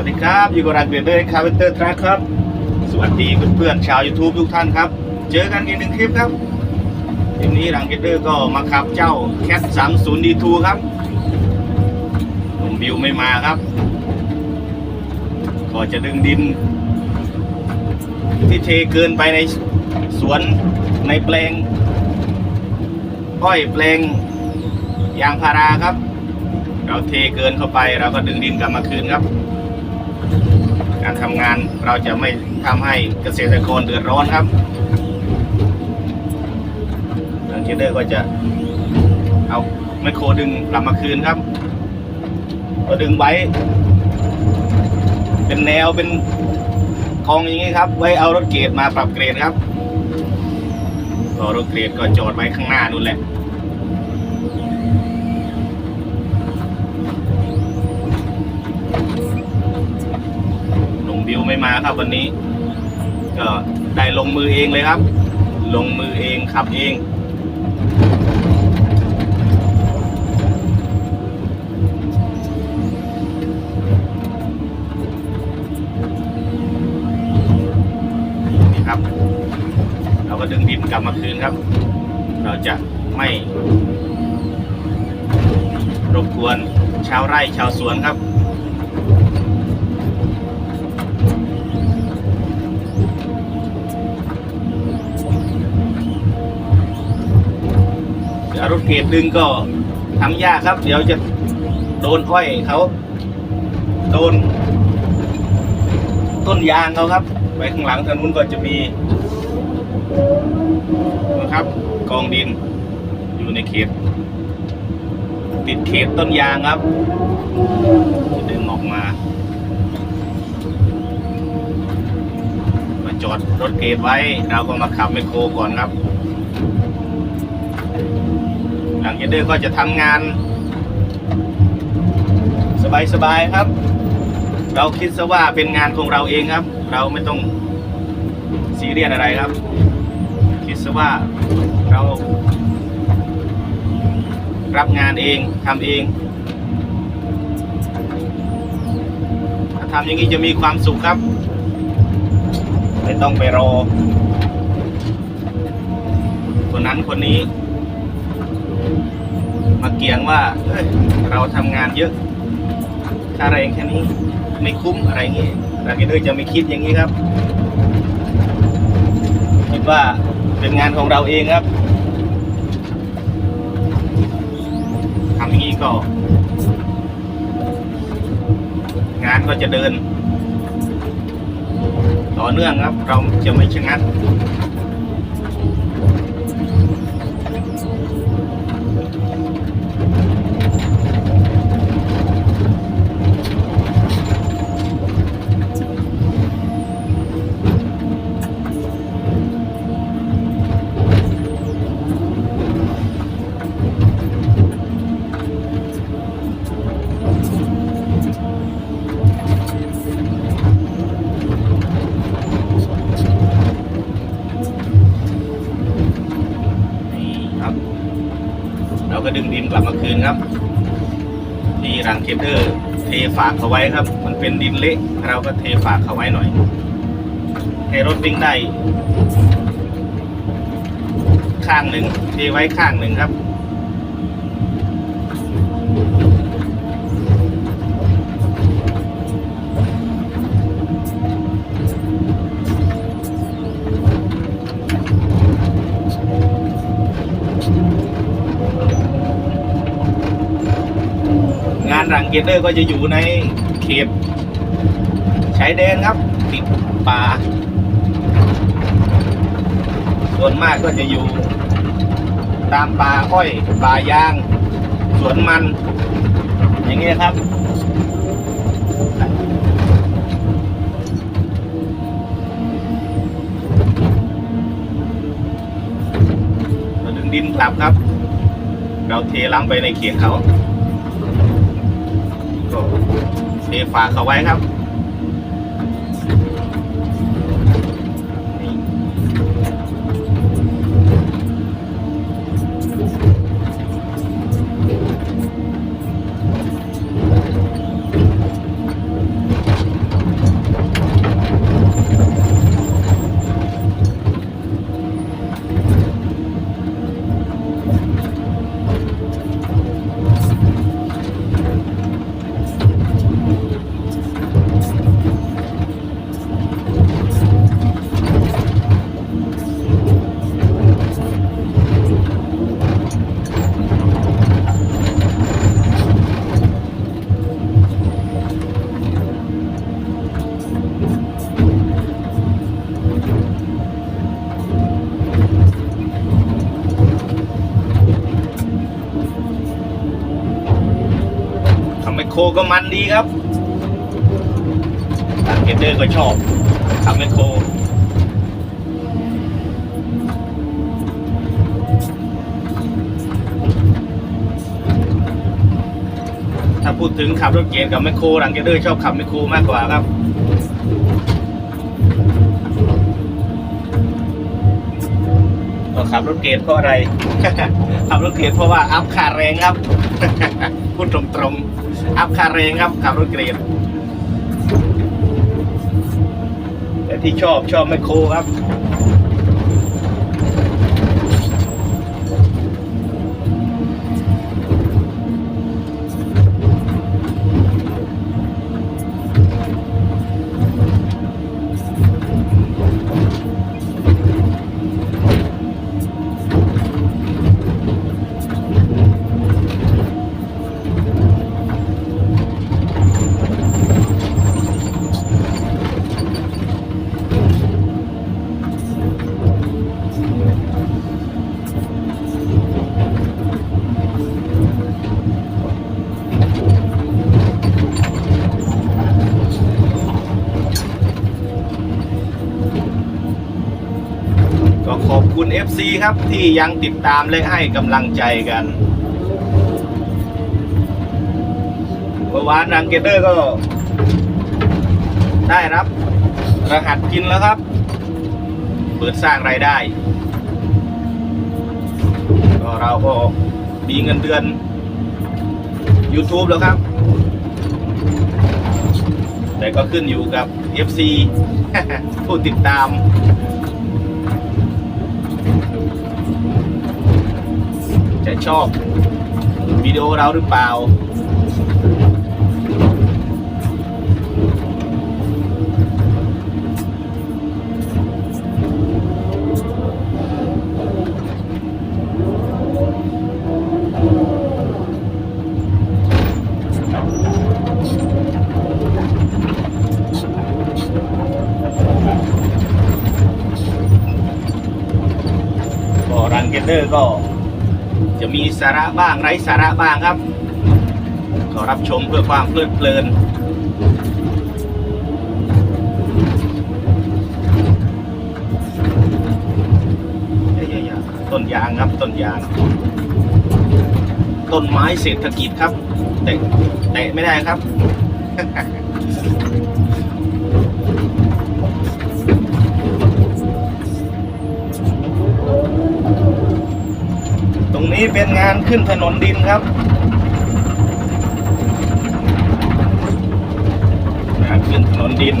วัสดีครับอยู่กับรังเรียนเดอร์คาร์เวนเตอร์ทรัคครับ สวัสดีเพื่อนๆชาว YouTube ทุกท่านครับ เจอกันอีกหนึ่งคลิปครับคลิปนี้รังเรียนเดอร์ก็มาขับเจ้า Cat 30 D2 ครับหนุ่มบิวไม่มาครับ ก็จะดึงดิน ที่เทเกินไปในสวนในแปลงอ้อยแปลงยางพาราครับ เราเทเกินเข้าไปเราก็ดึงดินกลับมาคืนครับ การทำงานเราจะไม่ทำให้เกษตรกรเดือดร้อนครับทางเชเดอร์ก็จะเอาไมโครดึงกลับมาคืนครับ ก็ดึงไว้ เป็นแนวเป็นกองอย่างนี้ครับ ไว้เอารถเกรดมาปรับเกรดครับก็รถเกรดก็จอดไว้ข้างหน้านู่นแหละ ครับวันนี้ ก็ได้ลงมือเองเลยครับ ลงมือเองขับเอง นี่ครับ เราก็ดึงดินกลับมาคืนครับ เราจะไม่รบกวนชาวไร่ชาวสวนครับ เดี๋ยวรถเกรดดึงก็ทำยากครับ เดี๋ยวจะโดนอ้อยเขาโดน ต้นยางเขาครับไว้ข้างหลังทางนู้นก็จะมีนะครับกองดินอยู่ในเขต ติดเขตต้นยางครับจะดึงออกมา มาจอดรถเกรดไว้ เราก็มาขับไมโครก่อนครับ หลังจากเดินก็จะทำงาน สบายๆครับ เราคิดซะว่าเป็นงานของเราเองครับ เราไม่ต้องซีเรียสอะไรครับ คิดซะว่าเรารับงานเองทำเองถ้าทำอย่างนี้จะมีความสุขครับ ไม่ต้องไปรอ คนนั้นคนนี้ มาเกียงว่าเอ้ยเราทำงานเยอะค่าแรงแค่นี้ไม่คุ้มอะไรเงี้ยเราก็เลยจะไม่คิดอย่างนี้ครับ คิดว่าเป็นงานของเราเองครับทำอย่างนี้ก็งานก็จะเดิน ต่อเนื่องครับ เราจะไม่ชะงัก ก็ดึงดินกลับมาคืนครับที่รังเคเดอร์เทฝากเขาไว้ครับ มันเป็นดินเละเราก็เทฝากเขาไว้หน่อย ให้รถวิ่งได้ ข้างหนึ่งเทไว้ข้างหนึ่งครับ เกเดอร์ก็จะอยู่ในเขตชายแดนครับ ติดป่า ส่วนมากก็จะอยู่ ตามป่าอ้อยป่ายาง สวนมัน อย่างเงี้ยครับเราดึงดินกลับครับ เราเทล้ำไปในเขียงเขา ก็เทฝากเขาไว้ครับ คก็มันดีครับทางเกเดอร์ก็ชอบขับแมคโครถ้าพูดถึงขับรถเก๋งกับแมคโครหลังเกเดอร์ชอบขับแมคโครมากกว่าครับขับรถเกตเพราะอะไร ขับรถเกตเพราะว่าอัพค่าแรงครับ พูดตรงๆ อัพค่าเรงครับขับรถเกรดแต่ที่ชอบชอบไมโครครับ FC ครับที่ยังติดตามและให้กำลังใจกันเมื่อวานรังเกเตอร์ก็ ได้รับ รหัสกินแล้วครับ เปิดสร้างรายได้ ก็เราก็มีเงินเดือน YouTube แล้วครับ แต่ก็ขึ้นอยู่กับ FC ผู้ติดตาม จะชอบวิดีโอเราหรือเปล่า ก็รันเกเตอร์ก็ จะมีสาระบ้างไร้สาระบ้างครับก็รับชมเพื่อความเพลิดเพลินต้นยางครับต้นยาง ต้นไม้เศรษฐกิจครับ แต่แตะไม่ได้ครับ เป็นงานขึ้นถนนดินครับงานขึ้นถนนดิน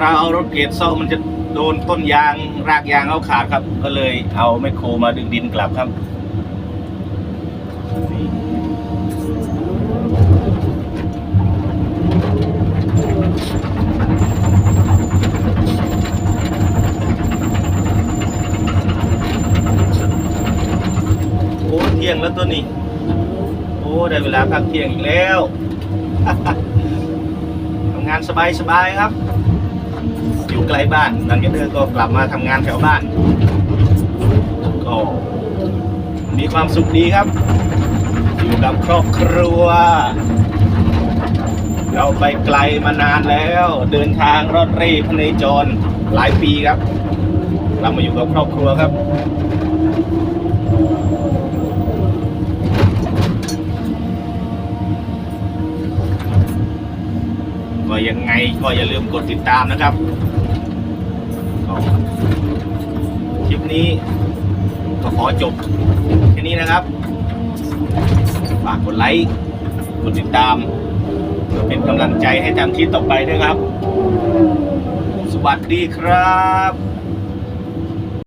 เราเอารถเกรดโซ่มันจะโดนต้นยางรากยางเอาขาดครับ ก็เลยเอาไมโครมาดึงดินกลับครับโอ้เที่ยงแล้วตัวนี้ โอ้ได้เวลาพักเที่ยงอีกแล้วทำงานสบายๆครับ อยู่ไกลบ้านหลังจากเดินก็กลับมาทำงานแถวบ้าน ก็มีความสุขดีครับ อยู่กับครอบครัว เราไปไกลมานานแล้ว เดินทางรอดเร่พเนจรหลายปีครับ เรามาอยู่กับครอบครัวครับ ก็ยังไงก็อย่าลืมกดติดตามนะครับคลิปนี้ก็ขอจบแค่นี้นะครับ ฝากกดไลค์ กดติดตาม เพื่อเป็นกำลังใจให้ทำคลิปต่อไปด้วยครับ สวัสดีครับ